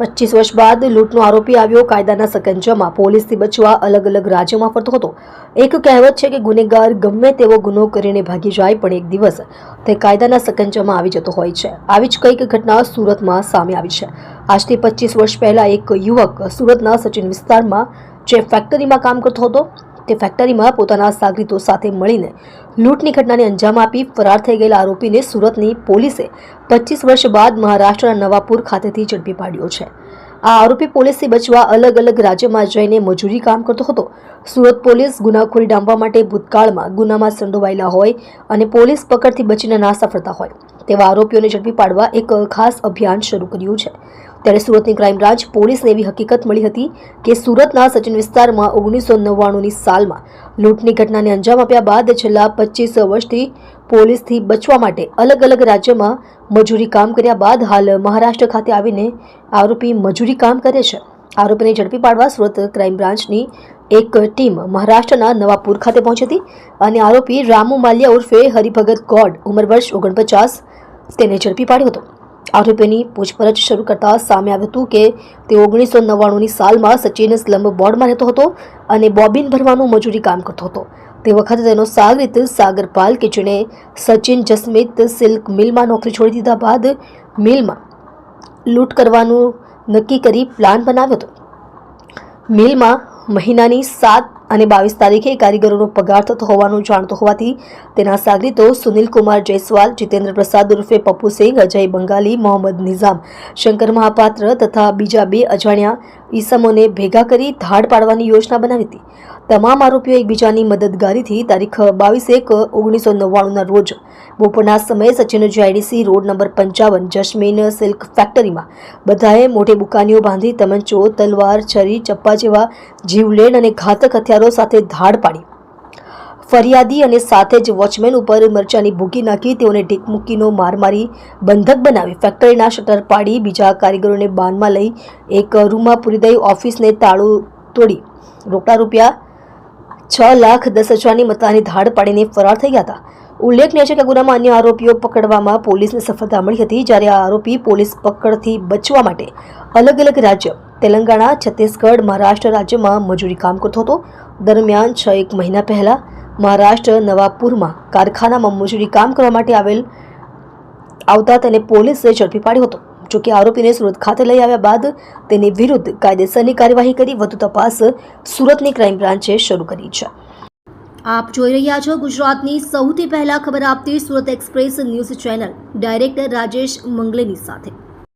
પચીસ વર્ષ બાદ લૂંટનો આરોપી આવ્યો. કાયદાના સકંજામાં પોલીસથી બચવા અલગ અલગ રાજ્યોમાં ફરતો હતો. એક કહેવત છે કે ગુનેગાર ગમે તેવો ગુનો કરીને ભાગી જાય, પણ એક દિવસ તે કાયદાના સકંજામાં આવી જતો હોય છે. આવી જ કંઈક ઘટના સુરતમાં સામે આવી છે. આજથી પચીસ વર્ષ પહેલાં એક યુવક સુરતના સચિન વિસ્તારમાં જે ફેક્ટરીમાં કામ કરતો હતો તે ફેક્ટરીમાં પોતાના સાગરીતો સાથે મળીને લૂંટની ઘટનાને અંજામ આપી ફરાર થઈ ગયેલા આરોપીને સુરતની પોલીસે પચીસ વર્ષ બાદ મહારાષ્ટ્રના નવાપુર ખાતેથી ઝડપી પાડ્યો છે. આ આરોપી પોલીસથી બચવા અલગ અલગ રાજ્યમાં જઈને મજૂરી કામ કરતો હતો. સુરત પોલીસ ગુનાખોરી ડામવા માટે ભૂતકાળમાં ગુનામાં સંડોવાયેલા હોય અને પોલીસ પકડથી બચીને નાસા ફરતા હોય તેવા આરોપીઓને ઝડપી પાડવા એક ખાસ અભિયાન શરૂ કર્યું છે. ત્યારે સુરતની ક્રાઇમબ્રાન્ચ પોલીસને એવી હકીકત મળી હતી કે સુરતના સચિન વિસ્તારમાં ઓગણીસો નવ્વાણુંની સાલમાં લૂંટની ઘટનાને અંજામ આપ્યા બાદ છેલ્લા પચીસ વર્ષથી પોલીસથી બચવા માટે અલગ અલગ રાજ્યમાં મજૂરી કામ કર્યા બાદ હાલ મહારાષ્ટ્ર ખાતે આવીને આરોપી મજૂરી કામ કરે છે. આરોપીને ઝડપી પાડવા સુરત ક્રાઇમ બ્રાન્ચની એક ટીમ મહારાષ્ટ્રના નવાપુર ખાતે પહોંચી હતી અને આરોપી રામુ માલ્યા ઉર્ફે હરિભગત ગોડ ઉંમર વર્ષ ઓગણપચાસ તેને ઝડપી પાડ્યો હતો. આરોપીની પૂછપરછ શરૂ કરતા સામે આવ્યું હતું કે તે ઓગણીસો નવ્વાણુંની સાલમાં સચિન સ્લમ બોર્ડમાં રહેતો હતો અને બોબિન ભરવાનું મજૂરી કામ કરતો હતો. તે વખતે તેનો સાગરિત સાગરપાલ કે જેણે સચિન જસમિત સિલ્ક મિલમાં નોકરી છોડી દીધા બાદ મિલમાં લૂંટ કરવાનું નક્કી કરી પ્લાન બનાવ્યો હતો. મિલમાં મહિનાની સાત અને બાવીસ તારીખે કારીગરોનો પગાર થતો હોવાનું જાણતો હોવાથી તેના સાગરીતો સુનિલ કુમાર જયસ્વાલ, જીતેન્દ્ર પ્રસાદ ઉર્ફે પપ્પુ સિંહ અજય બંગાલી, મોહમ્મદ નિઝામ, શંકર મહાપાત્ર તથા બીજા બે અજાણ્યા ઈસમોને ભેગા કરી ધાડ પાડવાની યોજના બનાવી હતી. તમામ આરોપીઓ એકબીજાની મદદગારીથી તારીખ બાવીસ એક ઓગણીસો નવ્વાણુંના રોજ બપોરના સમયે સચિન જીઆઈડીસી રોડ નંબર પંચાવન જસ્મીન સિલ્ક ફેક્ટરીમાં બધાએ મોટી બુકાનીઓ બાંધી તમંચો, તલવાર, છરી, ચપ્પા જેવા જીવલેણ અને ઘાતક હથિયારો સાથે ધાડ પાડી. ફરિયાદી અને સાથે જ વોચમેન ઉપર મરચાની ભૂકી નાખી તેઓને ઢીકમુકીનો માર મારી બંધક બનાવી. ફેક્ટરીના શટર પાડી બીજા કારીગરોને બાનમાં લઈ એક રૂમમાં પૂરી દઈ ઓફિસને તાળું તોડી. રોકડા રૂપિયા છ લાખ દસ હજારની મતાની ધાડ પાડીને ફરાર થઈ ગયા હતા. ઉલ્લેખનીય છે કે ગુનામાં અન્ય આરોપીઓ પકડવામાં પોલીસને સફળતા મળી હતી, જ્યારે આ આરોપી પોલીસ પકડથી બચવા માટે અલગ અલગ રાજ્ય, તેલંગાણા, છત્તીસગઢ, મહારાષ્ટ્ર રાજ્યમાં મજૂરી કામ કરતો હતો. દરમિયાન છ એક મહિના પહેલા મહારાષ્ટ્ર નવાપુરમાં કારખાનામાં મજૂરી કામ કરવા માટે આવેલ, આવતા તેને પોલીસે ઝડપી પાડ્યો હતો. જોકે આરોપીને સુરત ખાતે લઈ આવ્યા બાદ તેની વિરુદ્ધ કાયદેસરની કાર્યવાહી કરી, વધુ તપાસ સુરતની ક્રાઇમ બ્રાન્ચે શરૂ કરી છે. આપ જોઈ રહ્યા છો ગુજરાતની સૌથી પહેલા ખબર આપતી Surat express news channel. Director Rajesh મંગલેની સાથે.